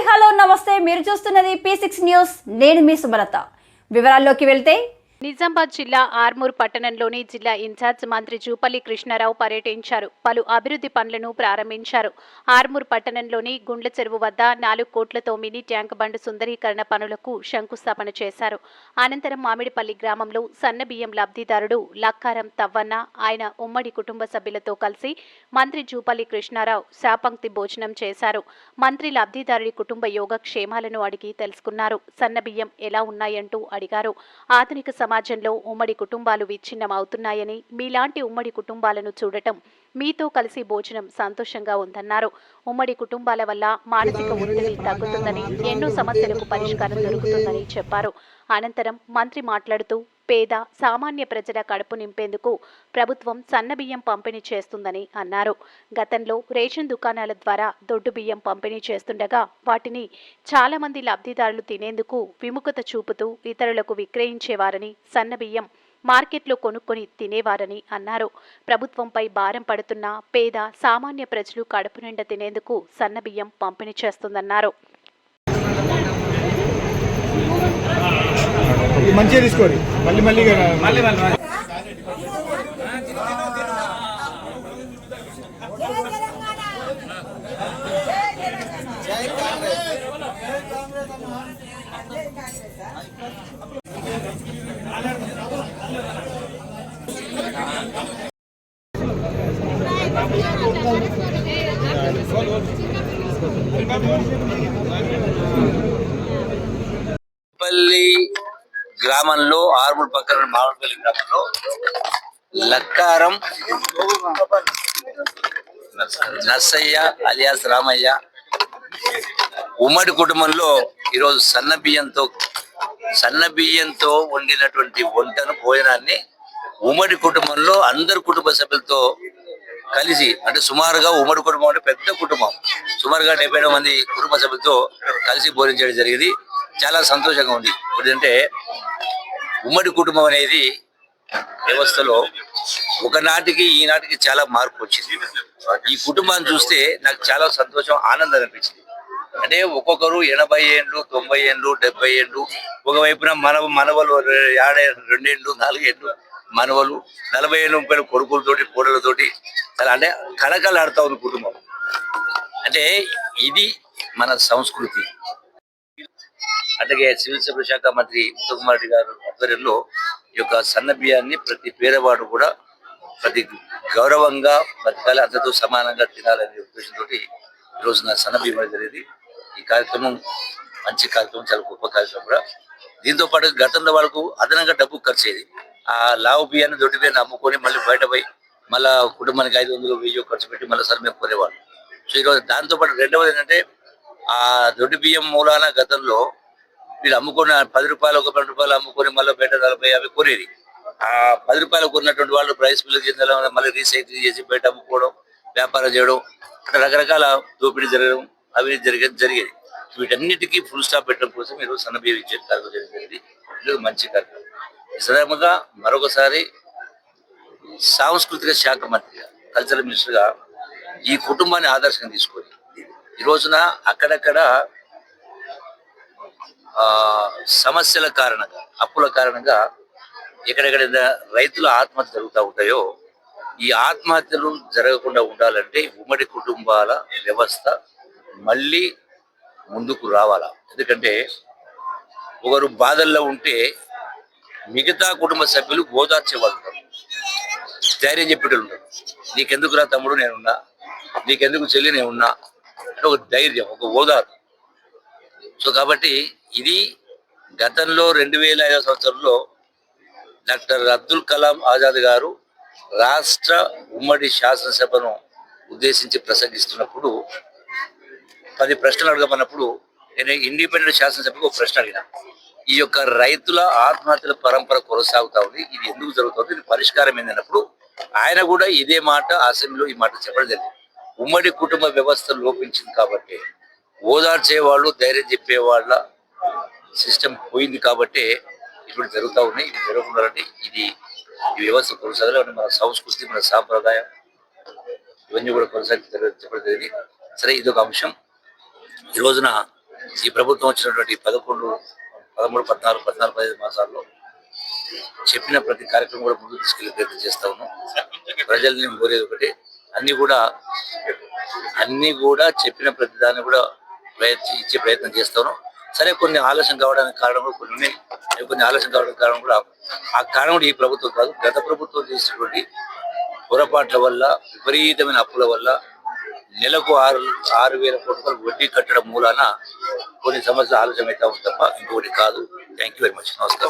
Hi hello నమస్తే. మీరు చూస్తున్నది పీ సిక్స్ న్యూస్ నేను మీ సుమలత. వివరాల్లోకి వెళ్తే నిజామాబాద్ జిల్లా ఆర్మూర్ పట్టణంలోని జిల్లా ఇన్ఛార్జ్ మంత్రి జూపల్లి కృష్ణారావు పర్యటించారు. పలు అభివృద్ధి పనులను ప్రారంభించారు. ఆర్మూర్ పట్టణంలోని గుండ్ల చెరువు వద్ద నాలుగు కోట్లతో మినీ ట్యాంక్ బండ్ సుందరీకరణ పనులకు శంకుస్థాపన చేశారు. అనంతరం మామిడిపల్లి గ్రామంలో సన్నబియ్యం లబ్ధిదారుడు లక్కారం తవ్వన్న ఆయన ఉమ్మడి కుటుంబ సభ్యులతో కలిసి మంత్రి జూపల్లి కృష్ణారావు శాపంక్తి భోజనం చేశారు. మంత్రి లబ్ధిదారుడి కుటుంబ యోగక్షేమాలను అడిగి తెలుసుకున్నారు. సన్నబియ్యం ఎలా ఉన్నాయంటూ అడిగారు. ఆధునిక సమాజంలో ఉమ్మడి కుటుంబాలు విచ్ఛిన్నమవుతున్నాయని మీలాంటి ఉమ్మడి కుటుంబాలను చూడటం మీతో కలిసి భోజనం సంతోషంగా ఉందన్నారు. ఉమ్మడి కుటుంబాల వల్ల మానసిక ఒత్తిడి తగ్గుతుందని ఎన్నో సమస్యలకు పరిష్కారం దొరుకుతుందని చెప్పారు. అనంతరం మంత్రి మాట్లాడుతూ పేద సామాన్య ప్రజల కడుపు నింపేందుకు ప్రభుత్వం సన్నబియ్యం పంపిణీ చేస్తుందని అన్నారు. గతంలో రేషన్ దుకాణాల ద్వారా దొడ్డు బియ్యం పంపిణీ చేస్తుండగా వాటిని చాలా మంది లబ్ధిదారులు తినేందుకు విముఖత చూపుతూ ఇతరులకు విక్రయించేవారని సన్నబియ్యం మార్కెట్లో కొనుక్కొని తినేవారని అన్నారు. ప్రభుత్వంపై భారం పడుతున్న పేద సామాన్య ప్రజలు కడుపు నిండా తినేందుకు సన్నబియ్యం పంపిణీ చేస్తుందన్నారు. మంచిగా తీసుకోండి. మళ్ళీ మళ్ళీ మళ్ళీ మళ్ళీ పల్లి గ్రామంలో ఆర్మూర్ పక్కన మామిడిపల్లి గ్రామంలో లక్కారం నర్సయ్య అలియాస్ రామయ్య ఉమ్మడి కుటుంబంలో ఈరోజు సన్న బియ్యంతో సన్న బియ్యంతో వండినటువంటి వంటను భోజనాన్ని ఉమ్మడి కుటుంబంలో అందరు కుటుంబ సభ్యులతో కలిసి అంటే సుమారుగా ఉమ్మడి కుటుంబం అంటే పెద్ద కుటుంబం. సుమారుగా డెబ్బై మంది కుటుంబ సభ్యులతో కలిసి భోజనం చేయడం జరిగింది. చాలా సంతోషంగా ఉంది. ఎందుకంటే ఉమ్మడి కుటుంబం అనేది వ్యవస్థలో ఒకనాటికి ఈనాటికి చాలా మార్పు వచ్చింది. ఈ కుటుంబాన్ని చూస్తే నాకు చాలా సంతోషం ఆనందం అనిపించింది. అంటే ఒక్కొక్కరు ఎనభై ఏండ్లు తొంభై ఏండ్లు డెబ్బై ఏండ్లు ఒకవైపున మన మనవలు ఏడే రెండేండ్లు నాలుగేండ్లు మనవలు నలభై ఏళ్ళు ముప్పై కొడుకులతోటి కోడలతోటి చాలా అంటే కళకళాడుతా ఉంది కుటుంబం. అంటే ఇది మన సంస్కృతి. అట్లాగే సివిల్ సప్లై శాఖ మంత్రి ఉత్తమ్ కుమార్ రెడ్డి గారు ఆధ్వర్యంలో ఈ యొక్క సన్న బియ్యాన్ని ప్రతి పేదవాడు కూడా ప్రతి గౌరవంగా బతకాలి అందరితో సమానంగా తినాలనే ఉద్దేశంతో ఈ రోజు నా సన్న బియ్యం అనేది జరిగింది. ఈ కార్యక్రమం మంచి కార్యక్రమం చాలా గొప్ప కార్యక్రమం కూడా. దీంతో పాటు గతంలో వాళ్ళకు అదనంగా డబ్బు ఖర్చు అయ్యేది ఆ లావు బియ్యాన్ని దొడ్డి బియ్యాన్ని అమ్ముకొని మళ్ళీ బయట పోయి మళ్ళా కుటుంబానికి ఐదు వందలు వెయ్యి ఖర్చు పెట్టి మళ్ళీ సరే మేము కొనేవాళ్ళు. సో ఈరోజు దాంతో పాటు రెండవది ఏంటంటే ఆ దొడ్డి బియ్యం మూలాన గతంలో వీళ్ళు అమ్ముకున్న పది రూపాయలు ఒక పది రూపాయలు అమ్ముకొని మళ్ళీ బయట నలభై యాభై కొనేది. ఆ పది రూపాయలు కొన్నటువంటి వాళ్ళు ప్రైస్ బిల్లు చెందడం మళ్ళీ రీసైకిల్ చేసి బయట అమ్ముకోవడం వ్యాపారం చేయడం రకరకాల దోపిడీ జరగడం అవినీతి జరిగేది జరిగేది. వీటన్నిటికీ ఫుల్ స్టాప్ పెట్టడం కోసం ఈరోజు సన్నబియ్యం ఇచ్చే కార్యక్రమం జరిగింది. ఇది మంచి కార్యక్రమం. ఈ సందర్భంగా మరొకసారి సాంస్కృతిక శాఖ మంత్రిగా కల్చరల్ మినిస్టర్గా ఈ కుటుంబాన్ని ఆదర్శంగా తీసుకొని ఈ రోజున అక్కడక్కడ సమస్యల కారణంగా అప్పుల కారణంగా ఎక్కడెక్కడ రైతుల ఆత్మహత్య జరుగుతూ ఉంటాయో ఈ ఆత్మహత్యలు జరగకుండా ఉండాలంటే ఉమ్మడి కుటుంబాల వ్యవస్థ మళ్ళీ ముందుకు రావాలా? ఎందుకంటే ఒకరు బాధల్లో ఉంటే మిగతా కుటుంబ సభ్యులు ఓదార్చేవాళ్ళు ఉంటారు ధైర్యం చెప్పేటోళ్ళు ఉంటారు నీకెందుకురా తమ్ముడు నేనున్నా? నీకెందుకు చెల్లి నేనున్నా? అంటే ఒక ధైర్యం ఒక ఓదార్పు. సో కాబట్టి ఇది గతంలో రెండు వేల ఐదో సంవత్సరంలో డాక్టర్ అబ్దుల్ కలాం ఆజాద్ గారు రాష్ట్ర ఉమ్మడి శాసనసభను ఉద్దేశించి ప్రసంగిస్తున్నప్పుడు పది ప్రశ్నలు అడగమన్నప్పుడు నేను ఇండిపెండెంట్ శాసనసభకు ఒక ప్రశ్న అడిగిన. ఈ యొక్క రైతుల ఆత్మహత్యల పరంపర కొనసాగుతా ఉంది. ఇది ఎందుకు జరుగుతుంది? ఇది పరిష్కారం ఏంటన్నప్పుడు ఆయన కూడా ఇదే మాట అసెంబ్లీలో ఈ మాట చెప్పడం జరిగింది. ఉమ్మడి కుటుంబ వ్యవస్థ లోపించింది కాబట్టి ఓదార్చే వాళ్ళు ధైర్యం చెప్పే వాళ్ళ సిస్టమ్ పోయింది కాబట్టి ఇప్పుడు జరుగుతూ ఉన్నాయి. ఇది జరగకుండాలంటే ఇది ఈ వ్యవస్థ కొనసాగాలి మన సంస్కృతి మన సాంప్రదాయం ఇవన్నీ కూడా కొనసాగి చెప్పడం సరే ఇది ఒక అంశం. ఈ రోజున ఈ ప్రభుత్వం వచ్చినటువంటి పదకొండు పదమూడు పద్నాలుగు పద్నాలుగు పదిహేను మాసాల్లో చెప్పిన ప్రతి కార్యక్రమం కూడా ముందుకు తీసుకెళ్ళే ప్రయత్నం చేస్తా ఉన్నాం. ప్రజల్ని కోరేది ఒకటి అన్ని కూడా అన్ని కూడా చెప్పిన ప్రతి దాన్ని కూడా ప్రయత్నం ఇచ్చే ప్రయత్నం చేస్తాను. సరే కొన్ని ఆలస్యం కావడానికి కారణం కూడా కొన్ని ఉన్నాయి. కొన్ని ఆలస్యం కావడానికి కారణం కూడా ఆ కారణం కూడా ఈ ప్రభుత్వం కాదు. గత ప్రభుత్వం చేసినటువంటి పొరపాట్ల వల్ల విపరీతమైన అప్పుల వల్ల నెలకు ఆరు ఆరు వేల కోట్ల వడ్డీ కట్టడం మూలాన కొన్ని సమస్యలు ఆలస్యం అవుతా తప్ప ఇంకొకటి కాదు. థ్యాంక్ యూ వెరీ మచ్ నమస్కారం.